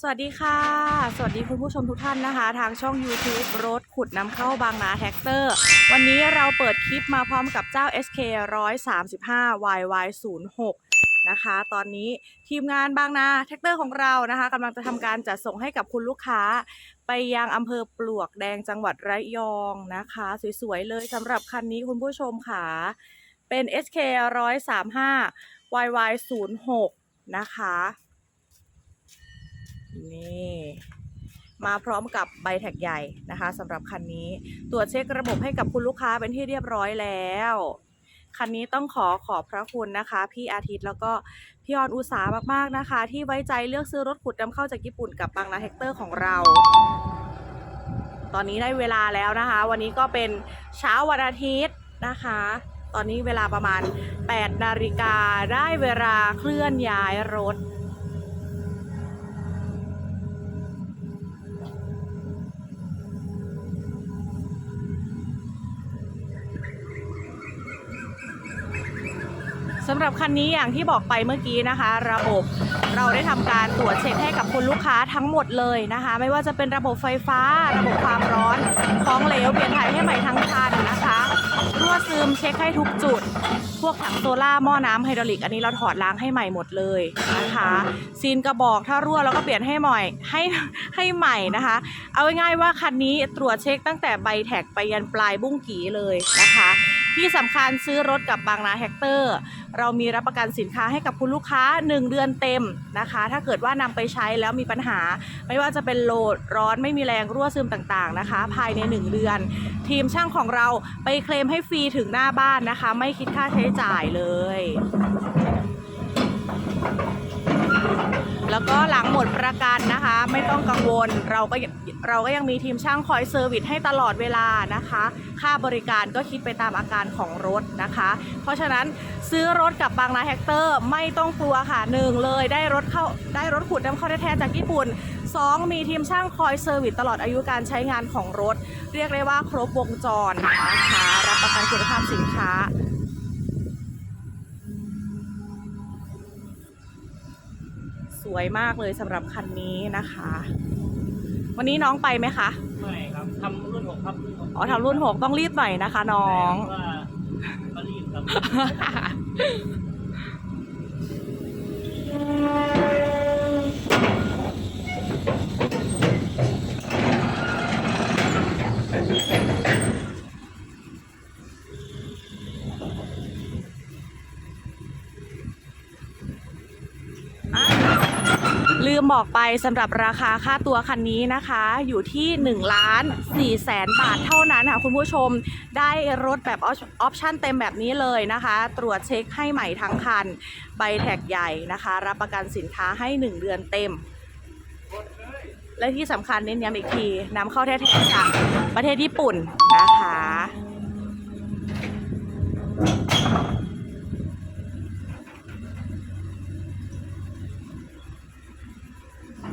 สวัสดีค่ะ สวัสดีคุณผู้ชมทุกท่านนะคะ ทางช่อง YouTube รถขุดนำเข้าบางนาแท็กเตอร์ วันนี้เราเปิดคลิปมาพร้อมกับเจ้า SK 135 YY 06นะคะ ตอนนี้ทีมงานบางนาแท็กเตอร์ของเรานะคะกำลังจะทำการจัดส่งให้กับคุณลูกค้า ไปยังอำเภอปลวกแดงจังหวัดระยองนะคะ สวยๆเลยสำหรับคันนี้คุณผู้ชมค่ะ เป็น SK 135 YY 06นะคะ นี่ มาพร้อมกับใบแท็กใหญ่นะคะสำหรับคันนี้ ตรวจเช็คระบบให้กับคุณลูกค้าเป็นที่เรียบร้อยแล้ว คันนี้ต้องขอขอบพระคุณนะคะ พี่อาทิตย์แล้วก็พี่ออนอุตสาห์มากๆนะคะ ที่ไว้ใจเลือกซื้อรถขุดนำเข้าจากญี่ปุ่นกับบางนาแฮกเตอร์ของเราตอนนี้ได้เวลาแล้วนะคะ วันนี้ก็เป็นเช้าวันอาทิตย์นะคะ ตอนนี้เวลาประมาณ 8 นาฬิกาได้เวลาเคลื่อนย้ายรถ สำหรับคันนี้อย่างที่บอกไปเมื่อกี้นะคะ ระบบเราได้ทำการตรวจเช็คให้กับคุณลูกค้าทั้งหมดเลยนะคะ ไม่ว่าจะเป็นระบบไฟฟ้า ระบบความร้อนของเหลวเปลี่ยนถ่ายให้ใหม่ทั้งคันนะคะรั่วซึมเช็คให้ทุกจุด พวกถังโซล่าหม้อน้ำไฮดรอลิก อันนี้เราถอดล้างให้ใหม่หมดเลยนะคะซีนกระบอกถ้ารั่วเราก็เปลี่ยนให้ใหม่ให้ให้ใหม่นะคะ เอาง่ายๆว่าคันนี้ตรวจเช็คตั้งแต่ใบแท็กไปยันปลายบุ้งกีเลยนะคะ ที่สำคัญซื้อรถกับบางนาแฮกเตอร์ เรามีรับประกันสินค้าให้กับคุณลูกค้า 1 เดือนเต็มนะคะ ถ้าเกิดว่านำไปใช้แล้วมีปัญหา ไม่ว่าจะเป็นโหลดร้อนไม่มีแรงรั่วซึมต่างๆนะคะ ภายใน 1 เดือน ทีมช่างของเราไปเคลมให้ฟรีถึงหน้าบ้านนะคะ ไม่คิดค่าใช้จ่ายเลย แล้วก็หลังหมดประกันนะคะ ไม่ต้องกังวลเราก็เราก็ยังมีทีมช่างคอยเซอร์วิสให้ตลอดเวลานะคะ ค่าบริการก็คิดไปตามอาการของรถนะคะ เพราะฉะนั้นซื้อรถกับบางนาแฮกเตอร์ไม่ต้องกลัวค่ะหนึ่งเลยได้รถเข้าได้รถขุดน้ำเข้าแท้ๆจากญี่ปุ่นสองมีทีมช่างคอยเซอร์วิสตลอดอายุการใช้งานของรถ เรียกได้ว่าครบวงจรนะคะรับประกันคุณภาพสินค้า สวยมากเลยสำหรับคันนี้นะคะ วันนี้น้องไปไหมคะไม่ครับทำรุ่นหกครับรุ่นหกอ๋อทำรุ่นหกต้องรีบหน่อยนะคะ น้อง ว่าก็รีบครับ ลืมบอกไปสำหรับราคาค่าตัวคันนี้นะคะ อยู่ที่1ล้าน4แสนบาทเท่านั้นค่ะคุณผู้ชมได้รถแบบออปชั่นเต็มแบบนี้เลยนะคะ ตรวจเช็คให้ใหม่ทั้งคัน ใบแท็กใหญ่นะคะ รับประกันสินค้าให้ 1 เดือนเต็ม และที่สำคัญเน้นย้ำอีกทีนำเข้าแท้ๆจากประเทศญี่ปุ่นนะคะ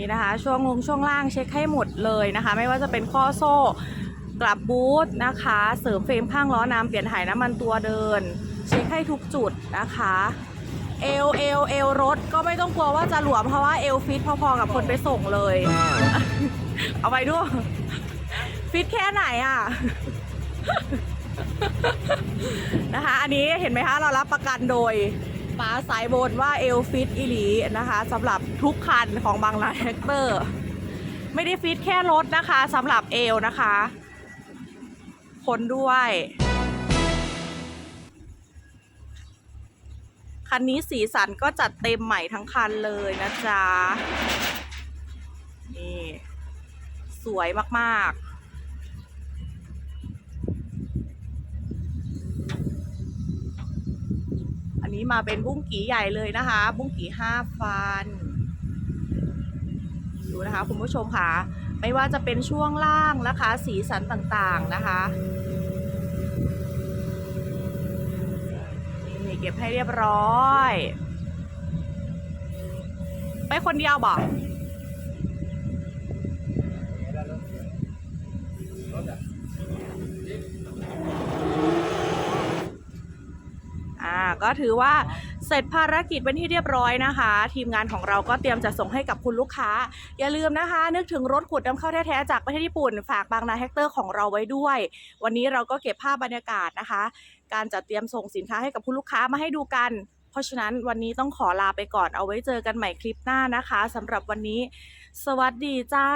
นี่นะคะ ช่วงลงช่วงล่างเช็คให้หมดเลยนะคะ ไม่ว่าจะเป็นข้อโซ่กลับบูทนะคะ เสริมเฟรมข้างล้อน้ำเปลี่ยนถ่ายน้ำมันตัวเดิน เช็คให้ทุกจุดนะคะเอลเอลเอลรถก็ไม่ต้องกลัวว่าจะหลวมเพราะว่าเอลฟิตพอๆกับคนไปส่งเลย เอาไปด้วยฟิตแค่ไหนอะนะคะ อันนี้เห็นไหมคะ เรารับประกันโดยป้าสายบนว่าเอลฟิตอีหลีนะคะสำหรับ ทุกคันของบางนาแฮกเตอร์ ไม่ได้ฟิตแค่รถนะคะสำหรับเอลนะคะ คนด้วย คันนี้สีสันก็จัดเต็มใหม่ทั้งคันเลยนะจ๊ะ นี่ สวยมากๆอันนี้มาเป็นบุ้งกีใหญ่เลยนะคะ บุ้งกีห้าฟัน ดูนะคะคุณผู้ชมค่ะ ไม่ว่าจะเป็นช่วงล่างนะคะ สีสันต่างๆนะคะนี่เก็บให้เรียบร้อย ไปคนเดียวบอกอ่าก็ถือว่า เสร็จภารกิจเป็นที่เรียบร้อยนะคะ ทีมงานของเราก็เตรียมจะส่งให้กับคุณลูกค้า อย่าลืมนะคะ นึกถึงรถขุดน้ำเข้าแท้ๆจากประเทศญี่ปุ่น ฝากบางนาแฮกเตอร์ของเราไว้ด้วย วันนี้เราก็เก็บภาพบรรยากาศนะคะ การจัดเตรียมส่งสินค้าให้กับคุณลูกค้ามาให้ดูกัน เพราะฉะนั้นวันนี้ต้องขอลาไปก่อนเอาไว้เจอกันใหม่คลิปหน้านะคะสำหรับวันนี้ สวัสดีจ้า